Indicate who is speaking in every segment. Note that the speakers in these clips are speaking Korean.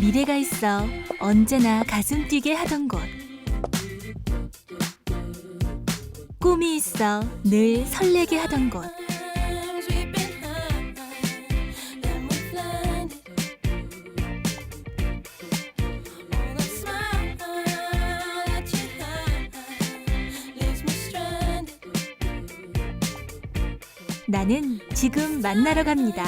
Speaker 1: 미래가 있어 언제나 가슴 뛰게 하던 곳. 꿈이 있어 늘 설레게 하던 곳. 나는 지금 만나러 갑니다.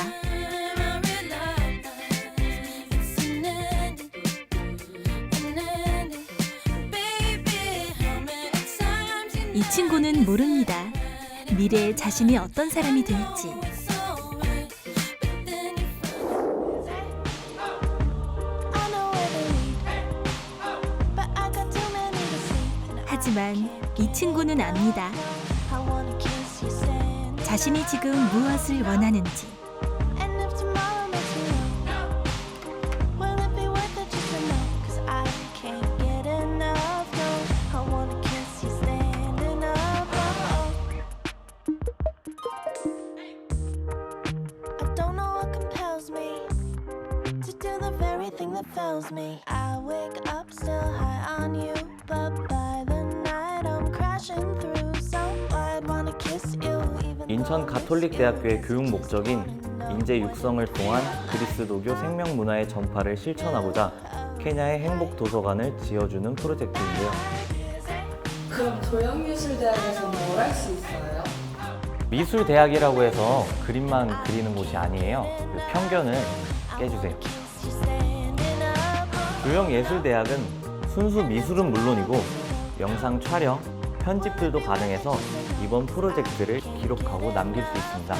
Speaker 1: 이 친구는 모릅니다. 미래의 자신이 어떤 사람이 될지. 하지만 이 친구는 압니다. 자신이 지금 무엇을 원하는지.
Speaker 2: Fills me. I wake up still high on you, but by the night I'm crashing through. So I'd wanna kiss you even
Speaker 3: 인천 가톨릭대학교의 교육 목적인 인재 육성을 통한 그리스도교 생명 문화의 전파를 실천하고자 케냐의 행복 도서관을 지어주는 프로젝트인데요.
Speaker 4: 그럼 조형미술대학에서 뭘 할 수 있어요?
Speaker 3: 미술 대학이라고 해서 그림만 그리는 곳이 아니에요. 그 편견을 깨주세요. 조형예술대학은 순수 미술은 물론이고 영상 촬영, 편집들도 가능해서 이번 프로젝트를 기록하고 남길 수 있습니다.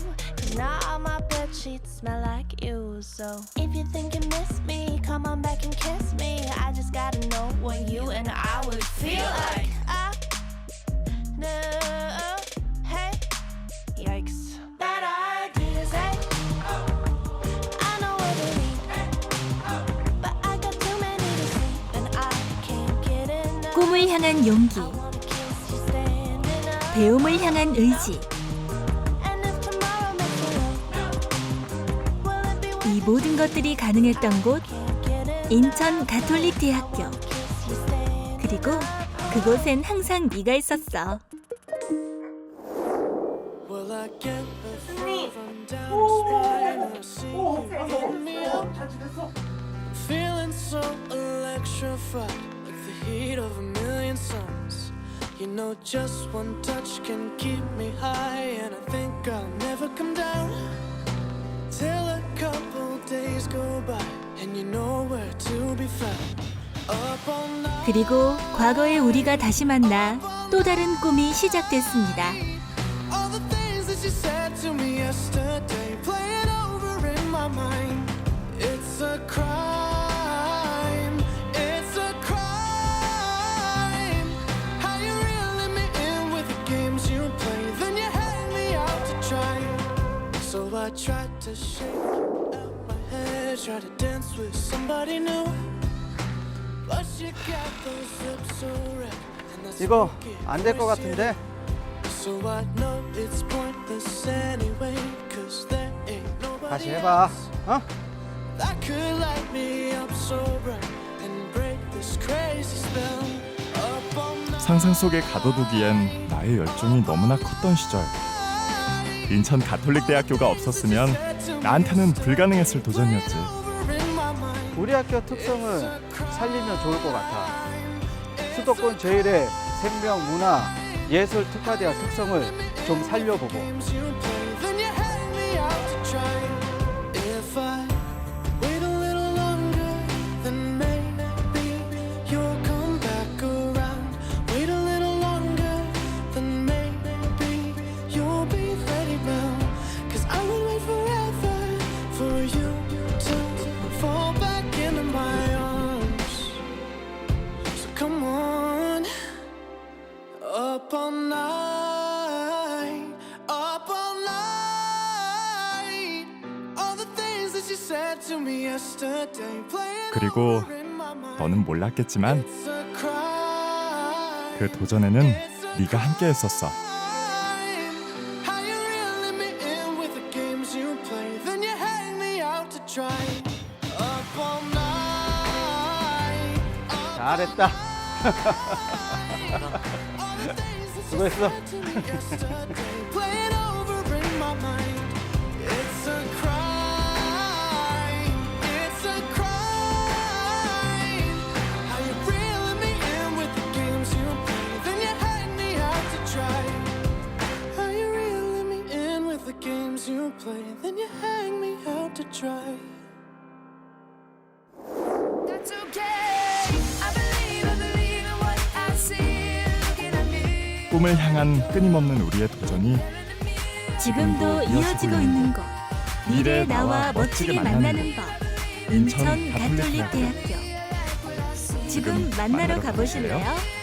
Speaker 2: Oh. Now all my bed sheets smell like you. So if you think you miss me, come on back and kiss me. I just gotta know what you and I would feel like. I know, hey, yikes. Bad ideas, hey. I know what it means. But I got too many to sleep and I can't get enough.
Speaker 1: 꿈을 향한 용기,
Speaker 2: I wanna kiss you standing up.
Speaker 1: 배움을 향한 의지. 이 모든 것들이 가능했던 곳? 인천 가톨릭 대학교. 그리고 그곳엔 항상 네가 있었어.
Speaker 5: Hit me up. Feeling so electrified, like the heat of a million suns. You know, just one touch can keep me high, and I think I'll never come down till
Speaker 1: 그리고 과거의 우리가 다시 만나 또 다른 꿈이 시작됐습니다.
Speaker 5: I tried to shake you out my head, try to dance with somebody new. But you got those lips so red. and that's
Speaker 6: 이거 안 될 것 같은데
Speaker 5: So I know it's pointless anyway, cause there ain't nobody
Speaker 6: 다시 해봐
Speaker 5: else
Speaker 6: 어?
Speaker 5: that could light me up so bright and break this crazy spell. Up all night,
Speaker 7: 상상 속에 가둬두기엔 나의 열정이 너무나 컸던 시절. 인천 가톨릭 대학교가 없었으면 나한테는 불가능했을 도전이었지.
Speaker 6: 우리 학교 특성을 살리면 좋을 것 같아 수도권 제일의 생명 문화 예술 특화대학 특성을 좀 살려보고
Speaker 7: 그리고. 너는 몰랐겠지만. 그 도전에는 네가 함께 했었어.
Speaker 5: All night.
Speaker 6: 잘했다. 수고했어.
Speaker 7: 꿈을 향한 끊임없는 우리의 도전이
Speaker 1: 지금도 이어지고 있는 곳. 미래 나와 멋지게 만나는 법. 인천 가톨릭 대학교. 지금 만나러 가보실래요?